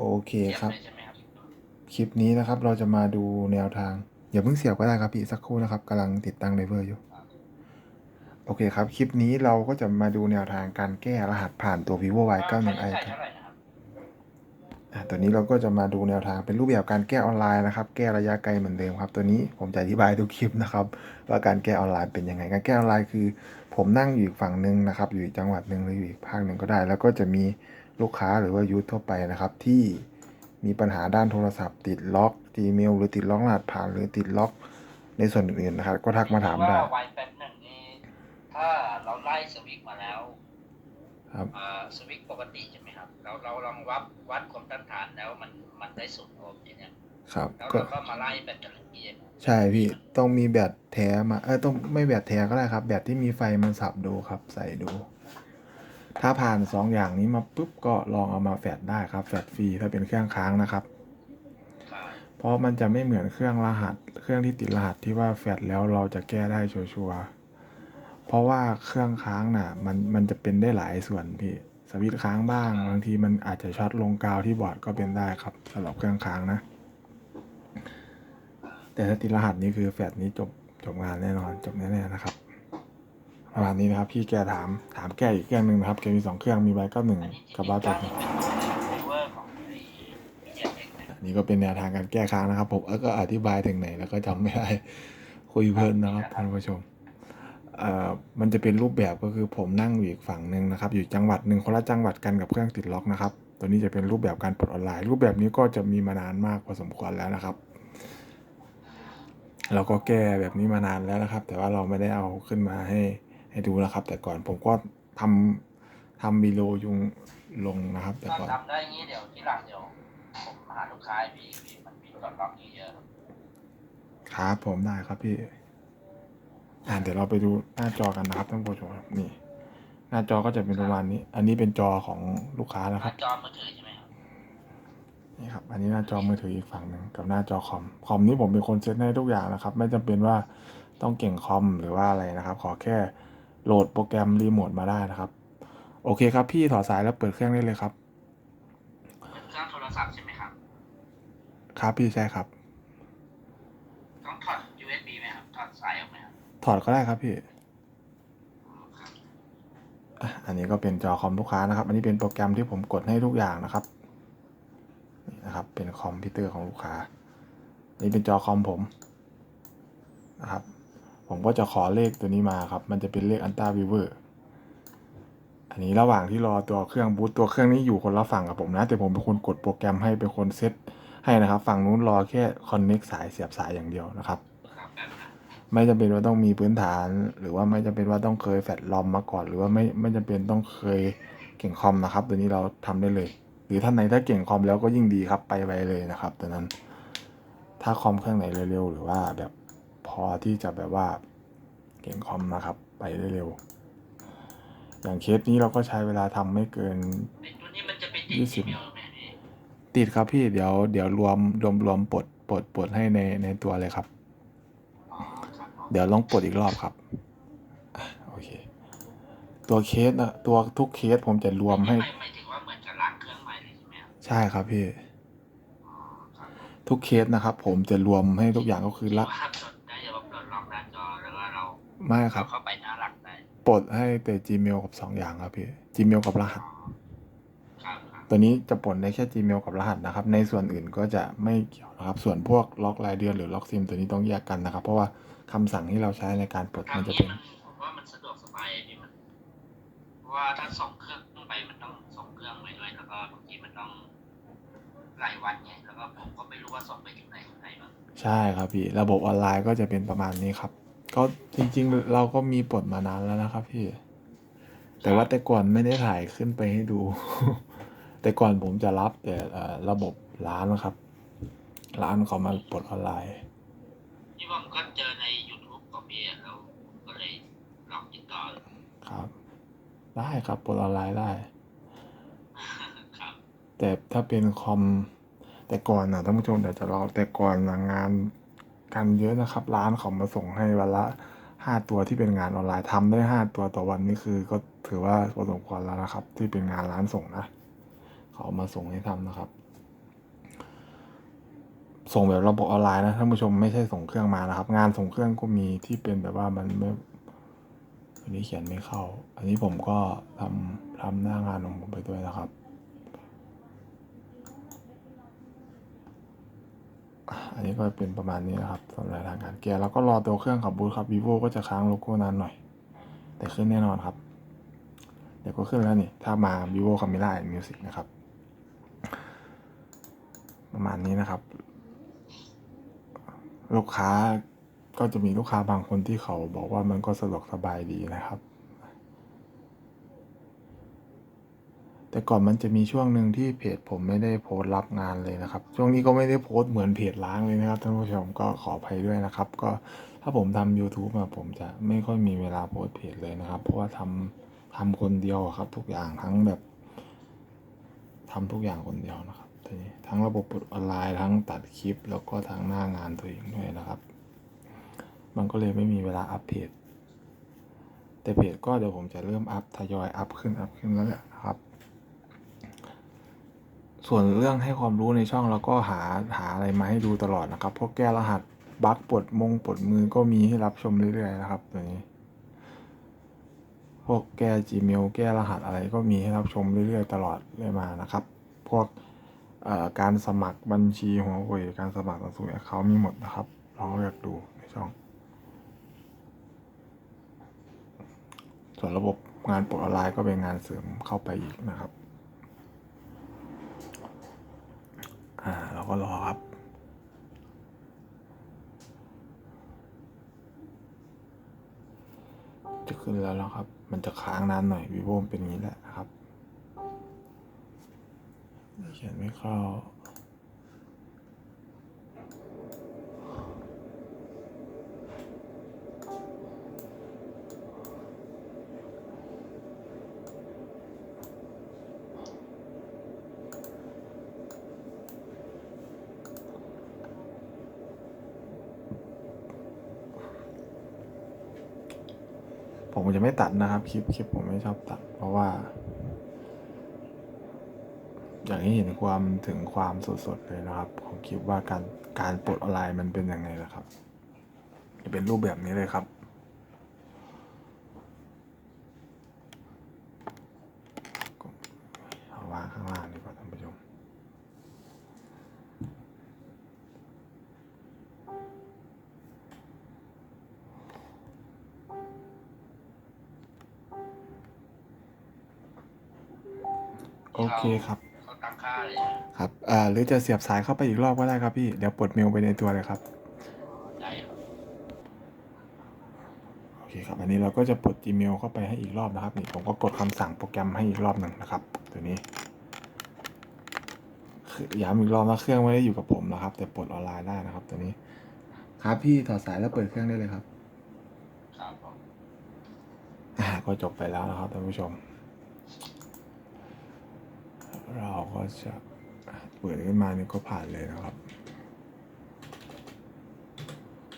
โอเคเสียบครับเลยใช่ไหมครับ คลิปนี้นะครับเราจะมาดูแนวทาง อย่าเพิ่งเสียบก็ได้ครับพี่สักครู่นะครับกำลังติดตั้งไดเวอร์อยู่ โอเคครับ คลิปนี้เราก็จะมาดูแนวทางการแก้รหัสผ่านตัว vivo y 9 1 i ค่าใช้จ่ายครับเท่าไหร่นะครับอะตัวนี้เราก็จะมาดูแนวทางเป็นรูปแบบการแก้ออนไลน์นะครับ แก้ระยะไกลเหมือนเดิมครับ ตัวนี้ผมจะอธิบายทุกคลิปนะครับ ว่าการแก้ออนไลน์เป็นยังไง การแก้ออนไลน์คือ ผมนั่งอยู่อีกฝั่งหนึ่งนะครับ อยู่อีกจังหวัดหนึ่งหรืออยู่อีกภาคหนึ่งก็ได้ แล้วก็จะมี ลูกค้าหรือว่ายูททั่วไปนะครับ ที่มีปัญหาด้านโทรศัพท์ติดล็อก Gmail หรือติดล็อกรหัสผ่านหรือติดล็อกในส่วนอื่นๆนะครับ ก็ทักมาถามได้ว่าไวแป๊บหนึ่งนี่ถ้าเราไล่สวิตช์มาแล้วครับอ่าสวิตช์ปกติใช่ไหมครับ เราเราลองวัดวัดความต้านทานแล้วมันมันได้ศูนย์โอห์มทีเนี่ยครับแล้วก็เราก็มาไล่แบตเตอรี่ใช่พี่ต้องมีแบตแท้มาเออต้องไม่แบตแท้ก็ได้ครับ แบตที่มีไฟมันสับดูครับ ใส่ดู ถ้าผ่านสองอย่างนี้มาปุ๊บก็ลองเอามาแฟดได้ครับ แฟดฟรีถ้าเป็นเครื่องค้างนะครับ เพราะมันจะไม่เหมือนเครื่องรหัส เครื่องที่ติดรหัสที่ว่าแฟดแล้วเราจะแก้ได้ชัวร์เพราะว่าเครื่องค้างน่ะมันมันจะเป็นได้หลายส่วนพี่สวิตช์ค้างบ้างบางทีมันอาจจะช็อตลงกาวที่บอร์ดก็เป็นได้ครับสำหรับเครื่องค้างนะ แต่ถ้าติดรหัสนี้คือแฟดนี้จบจบงานแน่นอนจบแน่ๆนะครับ ประมาณนี้นะครับพี่แกถามถามแกอีกเครื่องหนึ่งนะครับแกมีสองเครื่องมีไว้ก็หนึ่งกับบ้าตัตัววนี้เป็นไดเวอร์ของนะอันนี้ก็เป็นแนวทางการแก้ค้างนะครับ ผมเออก็อธิบายถึงไหนแล้วก็จำไม่ได้คุยเพลินนะครับท่านผู้ชมเอ่อมันจะเป็นรูปแบบก็คือผมนั่งอยู่อีกฝั่งหนึ่งนะครับ อยู่จังหวัดหนึ่งคนละจังหวัดกันกับเครื่องติดล็อกนะครับตัวนี้จะเป็นรูปแบบการปลดออนไลน์ รูปแบบนี้ก็จะมีมานานมากพอสมควรแล้วนะครับเราก็แก้แบบนี้มานานแล้วนะครับ แต่ว่าเราไม่ได้เอาขึ้นมาให้ ให้ดูนะครับ แต่ก่อนผมก็ทำทำวีดีโอยุงลงนะครับ แต่ถ้าก่อน ทำได้งี้เดี๋ยวที่หลังเดี๋ยวผมหาลูกค้าให้พี่พี่มันมีตอนล็อกเยอะๆครับผมได้ครับพี่ อ่าเดี๋ยวเราไปดูหน้าจอกันนะครับท่านผู้ชมครับนี่ หน้าจอก็จะเป็นประมาณนี้ อันนี้เป็นจอของลูกค้านะหครัน้าบจอมือถือใช่ไหมครับนี่ครับ อันนี้หน้าจอมือถืออีกฝั่งหนึ่งกับหน้าจอคอม คอมนี้ผมเป็นคนเซตให้ทุกอย่างนะครับ ไม่จำเป็นว่าต้องเก่งคอมหรือว่าอะไรนะครับ ขอแค่ โหลดโปรแกรมรีโมทมาได้นะครับ โอเคครับพี่ถอดสายแล้วเปิดเครื่องได้เลยครับเป็นเครื่องโทรศัพท์ใช่ไหมครับ ครับพี่ใช่ครับ ต้องถอด USB ไหมครับ ถอดสายออกไหมครับ ถอดก็ได้ครับพี่ครับอะอันนี้ก็เป็นจอคอมลูกค้านะครับ อันนี้เป็นโปรแกรมที่ผมกดให้ทุกอย่างนะครับนี่นะครับ เป็นคอมพิวเตอร์ของลูกค้า นี่เป็นจอคอมผมนะครับ ผมก็จะขอเลขตัวนี้มาครับ มันจะเป็นเลขอันต้าวิเวอร์อันนี้ระหว่างที่รอตัวเครื่องบูตตัวเครื่องนี้อยู่คนละฝั่งกับผมนะ แต่ผมเป็นคนกดโปรแกรมให้เป็นคนเซตให้นะครับ ฝั่งนู้นรอแค่คอนเน็กสายเสียบสายอย่างเดียวนะครับ ไม่จำเป็นว่าต้องมีพื้นฐาน หรือว่าไม่จำเป็นว่าต้องเคยแฟลตลอมมาก่อน หรือว่าไม่ไม่จำเป็นต้องเคยเก่งคอมนะครับ ตัวนี้เราทำได้เลย หรือท่านไหนถ้าเก่งคอมแล้วก็ยิ่งดีครับไปไวเลยนะครับตัวนั้น ถ้าคอมเครื่องไหนเร็วๆหรือว่าแบบ พอที่จะแบบว่าเก่งคอมนะครับ ไปได้เร็ว อย่างเคสนี้เราก็ใช้เวลาทำไม่เกินไอ้ตัวนี้มันจะไปติดยี่สิบ Gmail ไหมพี่ติดครับพี่เดี๋ยวเดี๋ยวรวมรวมรวมปลดปลดปลดให้ในในตัวเลยครับอ๋อครับผมเดี๋ยวลองปลดอีกรอบครับอะโอเค ตัวเคสนะตัวทุกเคสผมจะรวมให้หมายถึงว่าเหมือนจะล้างเครื่องใหม่เลยใช่ไหมครับใช่ครับพี่อ๋อครับผมทุกเคสนะครับ ผมจะรวมให้ทุกอย่างก็คือละ ไม่ครัเราบเข้าไปหน้าหลักได้ปลดให้แต่ Gmail กับสองอย่างครับพี่ Gmail กับรหัสอ๋อครับครับตัวนี้จะปลดได้แค่ Gmail กับรหัสนะครับ ในส่วนอื่นก็จะไม่เกี่ยวนะครับ ส่วนพวกล็อกรายเดือนหรือล็อกซิมตัวนี้ต้องแยกกันนะครับ เพราะว่าคำสั่งที่เราใช้ในการปลดทางมันจะนี้เป็นมันผมว่ามันสะดวกสบายดีมันเพราะว่าถ้าส่งเครื่องไปมันต้องส่งเครื่องไปด้วยแล้วก็บางทีมันต้องหลายวันไงแล้วก็ผมก็ไม่รู้ว่าส่งไปถึงไหนถึงไหนบ้างใช่ครับพี่ ระบบออนไลน์ก็จะเป็นประมาณนี้ครับ ก็จริงๆ เราก็มีปลดมานานแล้วนะครับพี่ แต่ว่าแต่ก่อนไม่ได้ถ่ายขึ้นไปให้ดู แต่ก่อนผมจะรับแต่เอ่อระบบร้านนะครับ ร้านเขามาปลดออนไลน์นี่ผมก็เจอใน YouTube ของพี่อะแล้วผมก็เลยลองติดต่อครับ ได้ครับปลดออนไลน์ได้ครับแต่ถ้าเป็นคอมแต่ก่อนนะท่านผู้ชมเดี๋ยวจะรอแต่ก่อนนะงาน กันเยอะนะครับ ร้านเขามาส่งให้วันละห้าตัวที่เป็นงานออนไลน์ทำได้ห้าตัวต่อวันนี่คือ ก็ถือว่าพอสมควรแล้วนะครับ ที่เป็นงานร้านส่งนะเขามาส่งให้ทำนะครับ ส่งแบบระบบออนไลน์นะท่านผู้ชมไม่ใช่ส่งเครื่องมานะครับ งานส่งเครื่องก็มีที่เป็นแบบว่ามันไม่อันนี้เขียนไม่เข้า อันนี้ผมก็ทำทำหน้างานของผมไปด้วยนะครับอะอั นี้ก็เป็นประมาณนี้นะครับสำหรับทางการแก้แล้วก็รอตัวเครื่องขับบูทครับ vivo ก็จะค้างโลโก้นานหน่อย แต่ขึ้นแน่นอนครับ เดี๋ยวก็ขึ้นแล้วนี่ ถ้ามา vivo camera and music นะครับ ประมาณนี้นะครับ ลูกค้าก็จะมีลูกค้าบางคนที่เขาบอกว่ามันก็สะดวกสบายดีนะครับ แต่ก่อนมันจะมีช่วงหนึ่งที่เพจผมไม่ได้โพสต์รับงานเลยนะครับ ช่วงนี้ก็ไม่ได้โพสต์เหมือนเพจล้างเลยนะครับท่านผู้ชมก็ขออภัยด้วยนะครับ ก็ถ้าผมทำ YouTube มาผมจะไม่ค่อยมีเวลาโพสต์เพจเลยนะครับ เพราะว่าทำทำคนเดียวครับ ทุกอย่างทั้งแบบทำทุกอย่างคนเดียวนะครับทีนี้ทั้งระบบออนไลน์ทั้งตัดคลิป แล้วก็ทั้งหน้างานตัวเองด้วยนะครับ มันก็เลยไม่มีเวลาอัปเพจแต่เพจก็เดี๋ยวผมจะเริ่มอัพทยอยอัพขึ้นอัพขึ้นแล้วแหละ ส่วนเรื่องให้ความรู้ในช่องเราก็หาหาอะไรมาให้ดูตลอดนะครับพวกแก้รหัสบั๊กปลดมงปลดมือก็มีให้รับชมเรื่อยๆนะครับตัวนี้ พวกแก้ Gmail แก้รหัสอะไรก็มีให้รับชมเรื่อยๆ ตลอดเลยมานะครับ พวกการสมัครบัญชีหัวเว่ยการสมัครต่างสูเขามีหมดนะครับลองเลือกดูในช่อง ส่วนระบบงานปลดออนไลน์ก็เป็นงานเสริมเข้าไปอีกนะครับ อ่าเราก็รอครับ จะ ขึ้นแล้วนะครับ มันจะค้างนานหน่อย vivo มันเป็นอย่างนี้แหละนะครับเขียนไม่เข้า ผมจะไม่ตัดนะครับคลิปคลิปผมไม่ชอบตัด เพราะว่า อย่างนี้เห็นความถึงความสดๆเลยนะครับของคลิปว่าการการปลดออนไลน์มันเป็นยังไงล่ะครับ จะเป็นรูปแบบนี้เลยครับ โอเคครับ เขาตั้งค่าเลยนะครับ อ่า หรือจะเสียบสายเข้าไปอีกรอบก็ได้ครับพี่ เดี๋ยวปลดเมลไปในตัวเลยครับ ได้ครับโอเคครับ อันนี้เราก็จะปลด Gmail เข้าไปให้อีกรอบนะครับ นี่ผมก็กดคำสั่งโปรแกรมให้อีกรอบหนึ่งนะครับ ตัวนี้คือย้ำอีกรอบนะเครื่องไม่ได้อยู่กับผมนะครับ แต่ปลดออนไลน์ได้นะครับ ตัวนี้ ครับพี่ถอดสายแล้วเปิดเครื่องได้เลยครับ ครับผม อ่าก็จบไปแล้วนะครับท่านผู้ชม เราก็จะเปิดขึ้นมานี่ก็ผ่านเลยนะครับ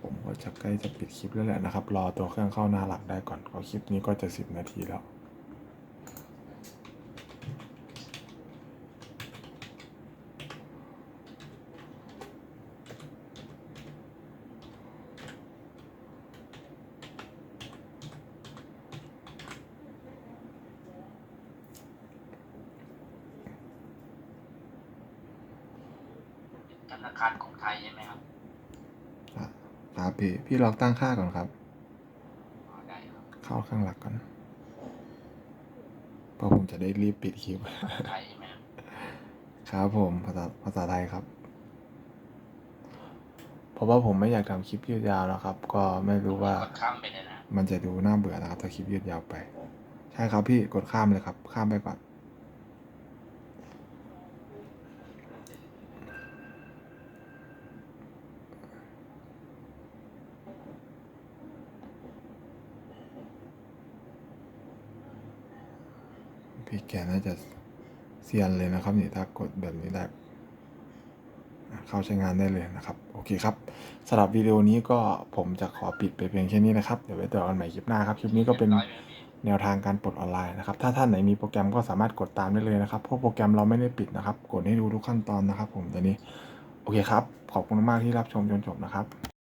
ผมก็จะใกล้จะปิดคลิปแล้วแหละนะครับ รอตัวเครื่องเข้าหน้าหลักได้ก่อนเพราะคลิปนี้ก็จะสิบนาทีแล้ว ธนาคารกรุงไทยใช่ไหมครับ ครับพี่ พี่ลองตั้งค่าก่อนครับอ๋อได้ครับ เข้าข้างหลักก่อน เพราะผมจะได้รีบปิดคลิป ไทยใช่ไหมครับครับผมภาษาภาษาไทยครับ เพราะว่าผมไม่อยากทำคลิปยืดยาวนะครับ ก็ไม่รู้ว่า กดข้ามไปเลยนะ มันจะดูน่าเบื่อนะครับถ้าคลิปยืดยาวไป ใช่ครับพี่กดข้ามเลยครับ ข้ามไปก่อน พี่แกน่าจะเซียนเลยนะครับนี่ถ้ากดแบบนี้ได้เข้าใช้งานได้เลยนะครับ โอเคครับสำหรับวิดีโอนี้ก็ผมจะขอปิดไปเพียงแค่นี้นะครับ เดี๋ยวไว้เจอกันใหม่คลิปหน้าครับ คลิปนี้ก็เป็นแนวทางการปลดออนไลน์นะครับ ถ้าท่านไหนมีโปรแกรมก็สามารถกดตามได้เลยนะครับ เพราะโปรแกรมเราไม่ได้ปิดนะครับ กดให้ดูทุกขั้นตอนนะครับ ผมตอนนี้ โอเคครับ ขอบคุณมากที่รับชมจนจบนะครับ